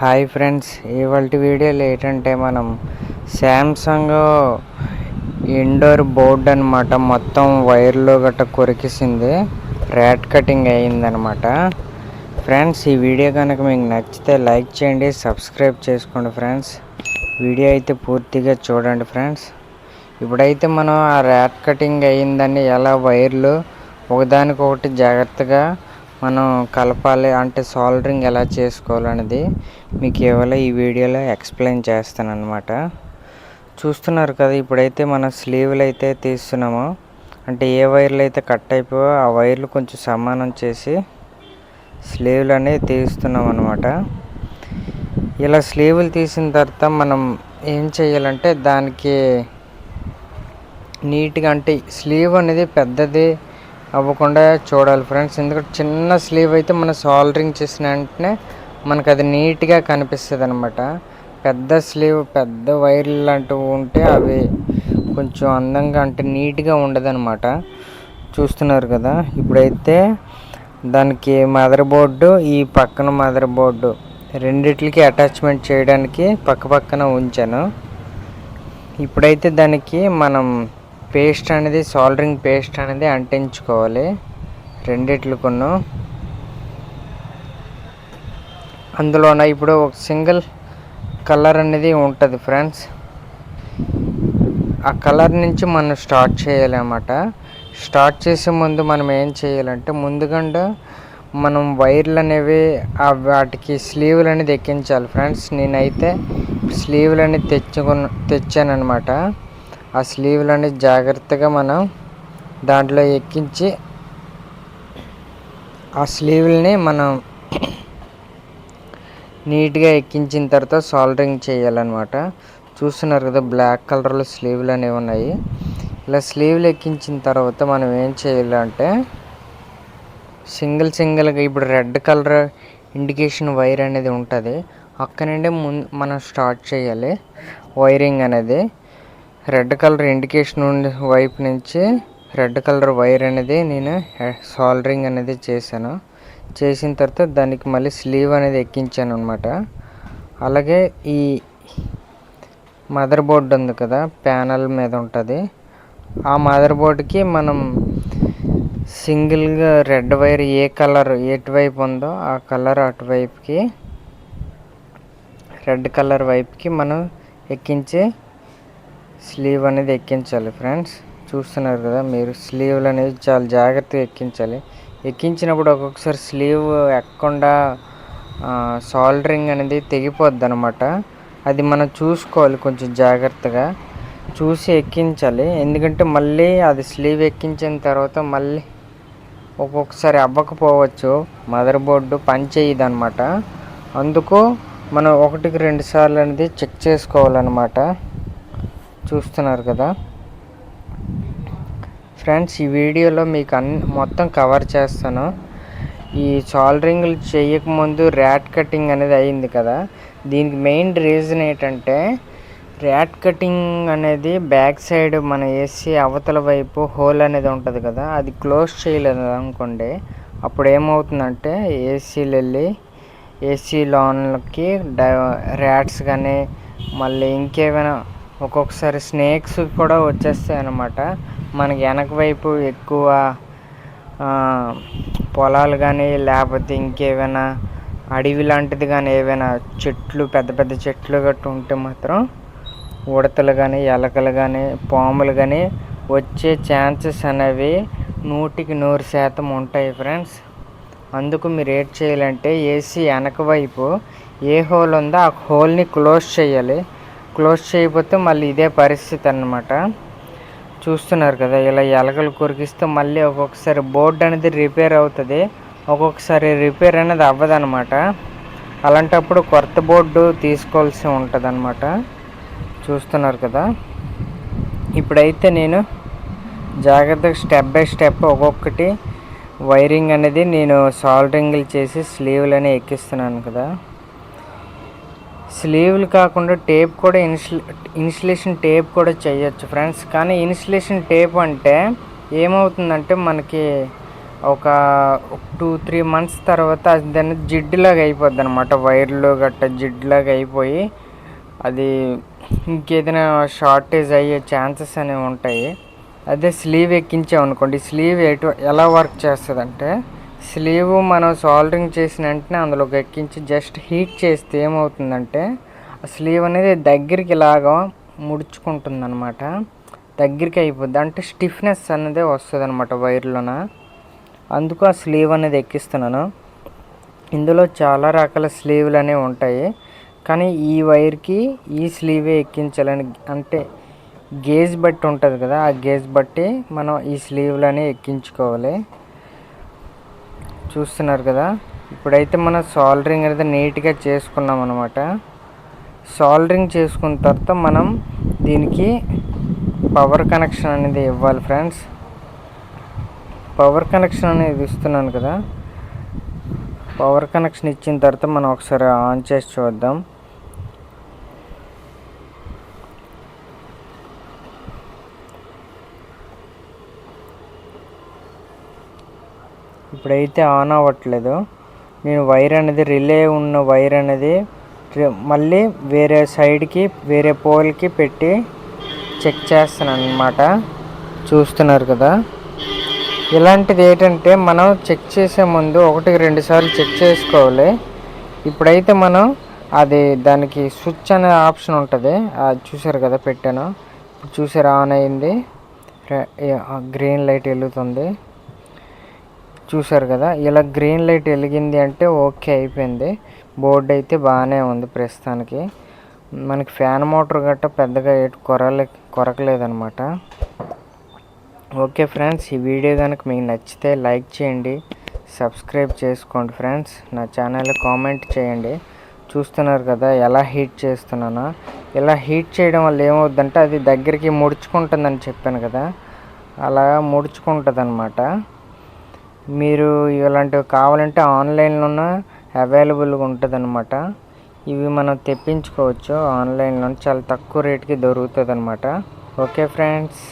Hi friends ఇవాళ వీడియోలో ఏంటంటే మనం శాంసంగ్ ఇండోర్ బోర్డ్ అనమాట మొత్తం వైర్లు గట్ట కొరికేసింది. ర్యాట్ కటింగ్ అయ్యిందనమాట ఫ్రెండ్స్ ఈ వీడియో కనుక మీకు నచ్చితే లైక్ చేయండి సబ్స్క్రైబ్ చేసుకోండి ఫ్రెండ్స్. వీడియో అయితే పూర్తిగా చూడండి ఫ్రెండ్స్. ఇప్పుడైతే మనం ఆ ర్యాట్ కటింగ్ అయ్యిందని ఎలా వైర్లు ఒకదానికొకటి జాగ్రత్తగా మనం కలపాలి అంటే సోల్డరింగ్ ఎలా చేసుకోవాలనేది మీకు ఇవాళ ఈ వీడియోలో ఎక్స్ప్లెయిన్ చేస్తాను అనమాట చూస్తున్నారు కదా ఇప్పుడైతే మన స్లీవ్లు అయితే తీస్తున్నాము. అంటే ఏ వైర్లు అయితే కట్ అయిపోయో ఆ వైర్లు కొంచెం సమానం చేసి స్లీవ్లు అనేవి తీస్తున్నాం అనమాట ఇలా స్లీవ్లు తీసిన తర్వాత మనం ఏం చేయాలంటే దానికి నీట్గా అంటే స్లీవ్ అనేది పెద్దది అవ్వకుండా చూడాలి ఫ్రెండ్స్. ఎందుకంటే చిన్న స్లీవ్ అయితే మన సాల్డరింగ్ చేసిన వెంటనే మనకు అది నీట్గా కనిపిస్తుంది అనమాట పెద్ద స్లీవ్ పెద్ద వైర్లు లాంటివి ఉంటే అవి కొంచెం అందంగా అంటే నీట్గా ఉండదన్నమాట. చూస్తున్నారు కదా? ఇప్పుడైతే దానికి మదర్ బోర్డు ఈ పక్కన మదర్ బోర్డు రెండిట్లకి అటాచ్మెంట్ చేయడానికి పక్క పక్కన ఉంచాను. ఇప్పుడైతే దానికి మనం పేస్ట్ అనేది సాల్డరింగ్ పేస్ట్ అనేది అంటించుకోవాలి. రెండిట్లకును. అందులోన ఇప్పుడు ఒక సింగిల్ కలర్ అనేది ఉంటుంది ఫ్రెండ్స్. ఆ కలర్ నుంచి మనం స్టార్ట్ చేయాలన్నమాట స్టార్ట్ చేసే ముందు మనం ఏం చేయాలంటే ముందుగా మనం వైర్లు అనేవి వాటికి స్లీవ్లు అనేది ఎక్కించాలి ఫ్రెండ్స్. నేనైతే స్లీవ్లు అనేది తెచ్చుకున్న తెచ్చాను అనమాట ఆ స్లీవ్లు అనేది జాగ్రత్తగా మనం దాంట్లో ఎక్కించి ఆ స్లీవ్ని మనం నీట్గా ఎక్కించిన తర్వాత సాల్డరింగ్ చేయాలన్నమాట. చూస్తున్నారు కదా బ్లాక్ కలర్లో స్లీవ్లు అనేవి ఉన్నాయి. ఇలా స్లీవ్లు ఎక్కించిన తర్వాత మనం ఏం చేయాలంటే సింగిల్ సింగిల్గా ఇప్పుడు రెడ్ కలర్ ఇండికేషన్ వైర్ అనేది ఉంటుంది. అక్కడ నుండి ముందు మనం స్టార్ట్ చేయాలి వైరింగ్ అనేది. రెడ్ కలర్ ఇండికేషన్ ఉండే వైపు నుంచి రెడ్ కలర్ వైర్ అనేది నేను సాల్డరింగ్ అనేది చేశాను. చేసిన తర్వాత దానికి మళ్ళీ స్లీవ్ అనేది ఎక్కించాను అనమాట అలాగే ఈ మదర్ బోర్డు ఉంది కదా ప్యానల్ మీద ఉంటుంది. ఆ మదర్ బోర్డుకి మనం సింగిల్గా రెడ్ వైర్ ఏ కలర్ ఎటువైపు ఉందో ఆ కలర్ అటువైపుకి రెడ్ కలర్ వైపుకి మనం ఎక్కించి స్లీవ్ అనేది ఎక్కించాలి ఫ్రెండ్స్ చూస్తున్నారు కదా మీరు స్లీవ్లు అనేది చాలా జాగ్రత్తగా ఎక్కించాలి. ఎక్కించినప్పుడు ఒక్కొక్కసారి స్లీవ్ ఎక్కకుండా సాల్డరింగ్ అనేది తెగిపోద్ది అనమాట అది మనం చూసుకోవాలి కొంచెం జాగ్రత్తగా. చూసి ఎక్కించాలి. ఎందుకంటే మళ్ళీ అది స్లీవ్ ఎక్కించిన తర్వాత మళ్ళీ ఒక్కొక్కసారి అవ్వకపోవచ్చు. మదర్ బోర్డు పనిచేయదు అనమాట అందుకు మనం ఒకటికి రెండు సార్లు అనేది చెక్ చేసుకోవాలన్నమాట. చూస్తున్నారు కదా. ఫ్రెండ్స్ ఈ వీడియోలో మీకు అన్ని మొత్తం కవర్ చేస్తాను. ఈ సాల్డరింగ్లు చేయకముందు ర్యాట్ కటింగ్ అనేది అయింది కదా. దీనికి మెయిన్ రీజన్ ఏంటంటే ర్యాట్ కటింగ్ అనేది బ్యాక్ సైడ్ మన ఏసీ అవతల వైపు హోల్ అనేది ఉంటుంది కదా అది క్లోజ్ చేయలేదు అనుకోండి అప్పుడు ఏమవుతుందంటే ఏసీలు వెళ్ళి ఏసీ లోన్లకి ర్యాట్స్ కానీ మళ్ళీ ఇంకేమైనా ఒక్కొక్కసారి స్నేక్స్ కూడా వచ్చేస్తాయి అన్నమాట. మనకి వెనక వైపు ఎక్కువ పొలాలు కానీ లేకపోతే ఇంకేమైనా అడవి లాంటిది కానీ ఏవైనా చెట్లు పెద్ద పెద్ద చెట్లు గట్టు ఉంటే మాత్రం ఉడతలు కానీ ఎలకలు కానీ పాములు కానీ వచ్చే ఛాన్సెస్ అనేవి నూటికి నూరు శాతం ఉంటాయి ఫ్రెండ్స్. అందుకు మీరు ఏం చేయాలంటే ఏసీ వెనక వైపు ఏ హోల్ ఉందో ఆ హోల్ని క్లోజ్ చేయాలి. క్లోజ్ చేయకపోతే మళ్ళీ ఇదే పరిస్థితి అన్నమాట. చూస్తున్నారు కదా ఇలా ఎలకలు కొరికిస్తే మళ్ళీ ఒక్కొక్కసారి బోర్డు అనేది రిపేర్ అవుతుంది. ఒక్కొక్కసారి రిపేర్ అనేది అవ్వదన్నమాట. అలాంటప్పుడు కొత్త బోర్డు తీసుకోవాల్సి ఉంటుందన్నమాట. చూస్తున్నారు కదా. ఇప్పుడైతే నేను జాగ్రత్తగా స్టెప్ బై స్టెప్ ఒక్కొక్కటి వైరింగ్ అనేది నేను సాల్డరింగ్లు చేసి స్లీవ్లని ఎక్కిస్తున్నాను కదా. స్లీవ్లు కాకుండా టేప్ కూడా ఇన్సులే ఇన్సులేషన్ టేప్ కూడా చేయొచ్చు ఫ్రెండ్స్. కానీ ఇన్సులేషన్ టేప్ అంటే ఏమవుతుందంటే మనకి ఒక టూ త్రీ మంత్స్ తర్వాత అది దాన్ని జిడ్డులాగా అయిపోద్ది అనమాట వైర్లు గట్ట జిడ్డులాగా అయిపోయి అది ఇంకేదైనా షార్టేజ్ అయ్యే ఛాన్సెస్ అనేవి ఉంటాయి. అదే స్లీవ్ ఎక్కించామనుకోండి స్లీవ్ ఎటు ఎలా వర్క్ చేస్తుంది అంటే స్లీవ్ మనం సాల్డరింగ్ చేసిన వెంటనే అందులోకి ఎక్కించి జస్ట్ హీట్ చేస్తే ఏమవుతుందంటే ఆ స్లీవ్ అనేది దగ్గరికి ఇలాగా ముడుచుకుంటుంది అనమాట దగ్గరికి అయిపోద్ది. అంటే స్టిఫ్నెస్ అనేది వస్తుంది అనమాట వైర్లోన. అందుకు ఆ స్లీవ్ అనేది ఎక్కిస్తున్నాను. ఇందులో చాలా రకాల స్లీవ్లు అనేవి ఉంటాయి. కానీ ఈ వైర్కి ఈ స్లీవే ఎక్కించాలని అంటే గేజ్ బట్టి ఉంటుంది కదా ఆ గేజ్ బట్టి మనం ఈ స్లీవ్లని ఎక్కించుకోవాలి. చూస్తున్నారు కదా? ఇప్పుడైతే మనం సాల్డరింగ్ అనేది నీట్గా చేసుకున్నాం అనమాట సాల్డరింగ్ చేసుకున్న తర్వాత మనం దీనికి పవర్ కనెక్షన్ అనేది ఇవ్వాలి ఫ్రెండ్స్ పవర్ కనెక్షన్ అనేది ఇస్తున్నాను కదా? పవర్ కనెక్షన్ ఇచ్చిన తర్వాత మనం ఒకసారి ఆన్ చేసి చూద్దాం. ఇప్పుడైతే ఆన్ అవ్వట్లేదు. నేను వైర్ అనేది రిలే ఉన్న వైర్ అనేది మళ్ళీ వేరే సైడ్కి వేరే పోల్కి పెట్టి చెక్ చేస్తున్నాను అనమాట చూస్తున్నారు కదా? ఇలాంటిది ఏంటంటే మనం చెక్ చేసే ముందు ఒకటికి రెండు సార్లు చెక్ చేసుకోవాలి. ఇప్పుడైతే మనం అది దానికి స్విచ్ అనే ఆప్షన్ ఉంటుంది. అది చూసారు కదా పెట్టాను. ఇప్పుడు చూసారు ఆన్ అయింది? గ్రీన్ లైట్ వెలుగుతుంది. చూసారు కదా ఇలా గ్రీన్ లైట్ వెలిగింది అంటే ఓకే అయిపోయింది. బోర్డు అయితే బాగానే ఉంది ప్రస్తుతానికి. మనకి ఫ్యాన్ మోటార్ గట్ట పెద్దగా కొరలే కొరకలేదనమాట ఓకే ఫ్రెండ్స్ ఈ వీడియో కనుక మీకు నచ్చితే లైక్ చేయండి సబ్స్క్రైబ్ చేసుకోండి ఫ్రెండ్స్. నా ఛానల్ కామెంట్ చేయండి. చూస్తున్నారు కదా ఎలా హీట్ చేస్తున్నానో. ఇలా హీట్ చేయడం వల్ల ఏమవుద్దంటే అది దగ్గరికి ముడుచుకుంటుందని చెప్పాను కదా అలా ముడుచుకుంటుంది అనమాట మీరు ఇలాంటివి కావాలంటే ఆన్లైన్లోనే అవైలబుల్గా ఉంటుంది అనమాట ఇవి మనం తెప్పించుకోవచ్చు. ఆన్లైన్లో చాలా తక్కువ రేట్కి దొరుకుతుంది అనమాట ఓకే ఫ్రెండ్స్.